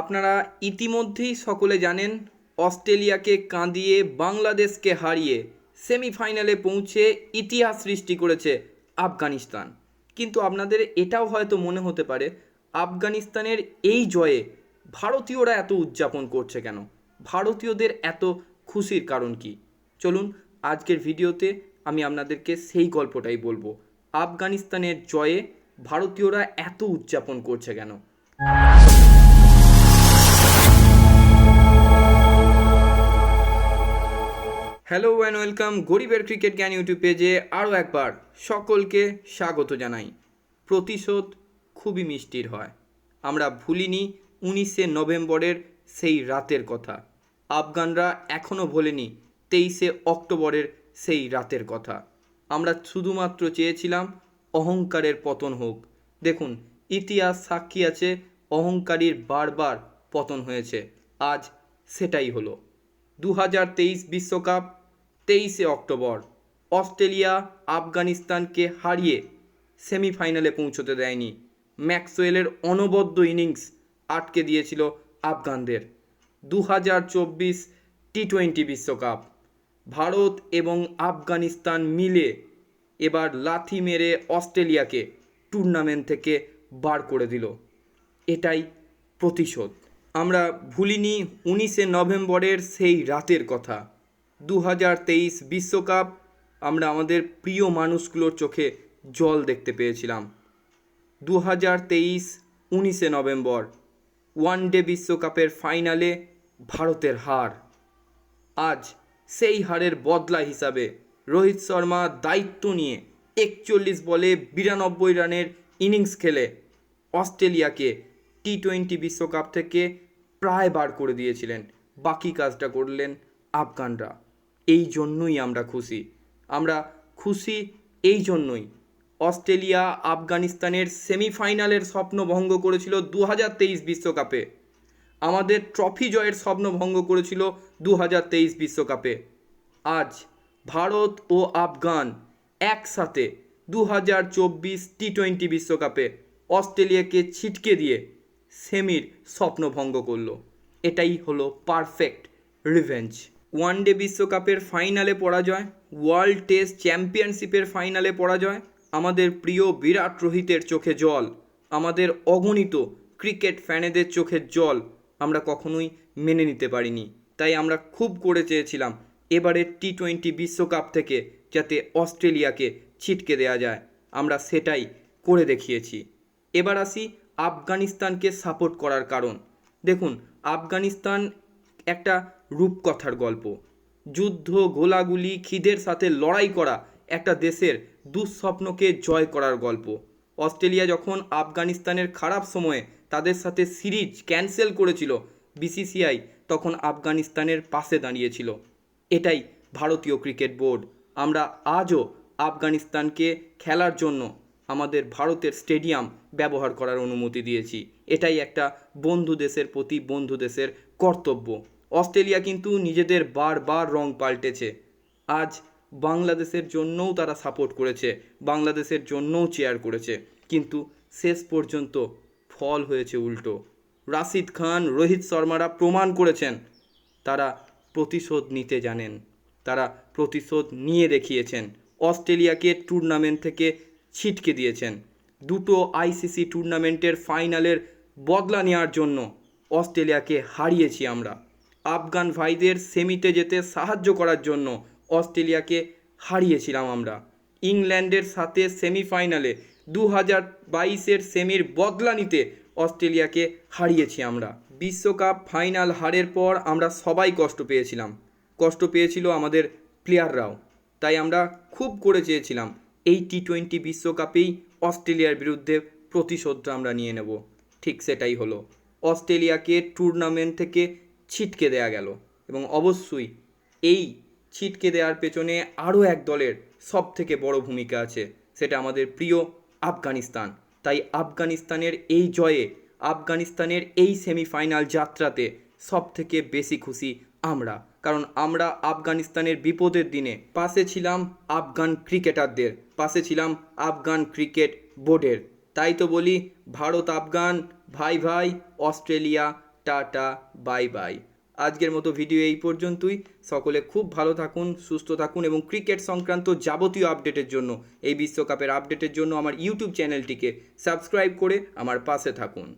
আপনারা ইতিমধ্যেই সকলে জানেন, অস্ট্রেলিয়াকে কাঁদিয়ে বাংলাদেশকে হারিয়ে সেমিফাইনালে পৌঁছে ইতিহাস সৃষ্টি করেছে আফগানিস্তান। কিন্তু আপনাদের এটাও হয়তো মনে হতে পারে, আফগানিস্তানের এই জয়ে ভারতীয়রা এত উদযাপন করছে কেন? ভারতীয়দের এত খুশির কারণ কি? চলুন, আজকের ভিডিওতে আমি আপনাদেরকে সেই গল্পটাই বলব। আফগানিস্তানের জয়ে ভারতীয়রা এত উদযাপন করছে কেন? হ্যালো অ্যান্ড ওয়েলকাম গরিবের ক্রিকেট জ্ঞান ইউটিউব পেজে আরও একবার সকলকে স্বাগত জানাই। প্রতিশোধ খুবই মিষ্টির হয়। আমরা ভুলিনি উনিশে নভেম্বরের সেই রাতের কথা। আফগানরা এখনও ভোলেনি তেইশে অক্টোবরের সেই রাতের কথা। আমরা শুধুমাত্র চেয়েছিলাম অহংকারের পতন হোক। দেখুন, ইতিহাস সাক্ষী আছে, অহংকারীর বারবার পতন হয়েছে। আজ সেটাই হলো। দু হাজার তেইশ বিশ্বকাপ তেইশে অক্টোবর, অস্ট্রেলিয়া, আফগানিস্তানকে হারিয়ে সেমিফাইনালে পৌঁছতে দেয়নি। ম্যাক্সওয়েলের অনবদ্য ইনিংস আটকে দিয়েছিল আফগানদের। দু হাজার চব্বিশ টি টোয়েন্টি বিশ্বকাপ। ভারত এবং আফগানিস্তান মিলে এবার লাথি মেরে অস্ট্রেলিয়াকে টুর্নামেন্ট থেকে বার করে দিল। এটাই প্রতিশোধ। আমরা ভুলিনি উনিশে নভেম্বরের সেই রাতের কথা। দু হাজার তেইশ বিশ্বকাপ আমরা আমাদের প্রিয় মানুষগুলোর চোখে জল দেখতে পেয়েছিলাম। দু হাজার তেইশ উনিশে নভেম্বর ওয়ান ডে বিশ্বকাপের ফাইনালে ভারতের হার। আজ সেই হারের বদলা হিসাবে রোহিত শর্মা দায়িত্ব নিয়ে একচল্লিশ বলে বিরানব্বই রানের ইনিংস খেলে অস্ট্রেলিয়াকে টি টোয়েন্টি বিশ্বকাপ থেকে প্রায় বার করে দিয়েছিলেন। বাকি কাজটা করলেন আফগানরা। এই জন্যই আমরা খুশি। আমরা খুশি এই জন্যই। অস্ট্রেলিয়া আফগানিস্তানের সেমিফাইনালের স্বপ্ন ভঙ্গ করেছিল দু হাজার তেইশ বিশ্বকাপে। আমাদের ট্রফি জয়ের স্বপ্ন ভঙ্গ করেছিল দু হাজার তেইশ বিশ্বকাপে। আজ ভারত ও আফগান একসাথে দু হাজার চব্বিশ টি টোয়েন্টি বিশ্বকাপে অস্ট্রেলিয়াকে ছিটকে দিয়ে সেমির স্বপ্ন ভঙ্গ করল। এটাই হলো পারফেক্ট রিভেঞ্জ। ওয়ান ডে বিশ্বকাপের ফাইনালে পরাজয় ওয়ার্ল্ড টেস্ট চ্যাম্পিয়নশিপের ফাইনালে পরাজয় আমাদের প্রিয় বিরাট রোহিতের চোখে জল, আমাদের অগণিত ক্রিকেট ফ্যানেদের চোখের জল আমরা কখনোই মেনে নিতে পারিনি। তাই আমরা খুব করে চেয়েছিলাম এবারের টি টোয়েন্টি বিশ্বকাপ থেকে যাতে অস্ট্রেলিয়াকে ছিটকে দেওয়া যায়। আমরা সেটাই করে দেখিয়েছি। এবার আসি আফগানিস্তানকে সাপোর্ট করার কারণ। দেখুন, আফগানিস্তান একটা রূপকথার গল্প। যুদ্ধ, গোলাগুলি, খিদের সাথে লড়াই করা একটা দেশের দুঃস্বপ্নকে জয় করার গল্প। অস্ট্রেলিয়া যখন আফগানিস্তানের খারাপ সময়ে তাদের সাথে সিরিজ ক্যান্সেল করেছিল বিসিসিআই, তখন আফগানিস্তানের পাশে দাঁড়িয়েছিল। এটাই ভারতীয় ক্রিকেট বোর্ড। আমরা আজও আফগানিস্তানকে খেলার জন্য আমাদের ভারতের স্টেডিয়াম ব্যবহার করার অনুমতি দিয়েছি। এটাই একটা বন্ধু দেশের প্রতি বন্ধু দেশের কর্তব্য। অস্ট্রেলিয়া কিন্তু নিজেদের বারবার রং পাল্টেছে। আজ বাংলাদেশের জন্যও তারা সাপোর্ট করেছে, বাংলাদেশের জন্যও চেয়ার করেছে। কিন্তু শেষ পর্যন্ত ফল হয়েছে উল্টো। রাশিদ খান, রোহিত শর্মারা প্রমাণ করেছেন, তারা প্রতিশোধ নিতে জানেন, তারা প্রতিশোধ নিয়ে দেখিয়েছেন। অস্ট্রেলিয়াকে টুর্নামেন্ট থেকে ছিটকে দিয়েছেন। দুটো আইসিসি টুর্নামেন্টের ফাইনালের বদলা নেওয়ার জন্য অস্ট্রেলিয়াকে হারিয়েছি আমরা। আফগান ভাইদের সেমিতে যেতে সাহায্য করার জন্য অস্ট্রেলিয়াকে হারিয়েছিলাম আমরা। ইংল্যান্ডের সাথে সেমিফাইনালে দু হাজার বাইশের সেমির বদলা নিতে অস্ট্রেলিয়াকে হারিয়েছি আমরা। বিশ্বকাপ ফাইনাল হারের পর আমরা সবাই কষ্ট পেয়েছিলাম। কষ্ট পেয়েছিল আমাদের প্লেয়াররাও। তাই আমরা খুব করে চেয়েছিলাম এই টি টোয়েন্টি বিশ্বকাপেই অস্ট্রেলিয়ার বিরুদ্ধে প্রতিশোধটা আমরা নিয়ে নেব। ঠিক সেটাই হলো। অস্ট্রেলিয়াকে টুর্নামেন্ট থেকে ছিটকে দেয়া গেল এবং অবশ্যই এই ছিটকে দেওয়ার পেছনে আরও এক দলের সব থেকে বড় ভূমিকা আছে, সেটা আমাদের প্রিয় আফগানিস্তান। তাই আফগানিস্তানের এই জয়ে, আফগানিস্তানের এই সেমিফাইনাল যাত্রাতে সব থেকে বেশি খুশি আমরা। কারণ আমরা আফগানিস্তানের বিপদের দিনে পাশে ছিলাম আফগান ক্রিকেটারদের, পাশে ছিলাম আফগান ক্রিকেট বোর্ডের। তাই তো বলি, ভারত আফগান, ভাই ভাই, অস্ট্রেলিয়া টাটা, বাই বাই। আজকের মতো ভিডিও এই পর্যন্তই। সকলে খুব ভালো থাকুন, সুস্থ থাকুন এবং ক্রিকেট সংক্রান্ত যাবতীয় আপডেটের জন্য, এই বিশ্বকাপের আপডেটের জন্য আমার ইউটিউব চ্যানেলটিকে সাবস্ক্রাইব করে আমার পাশে থাকুন।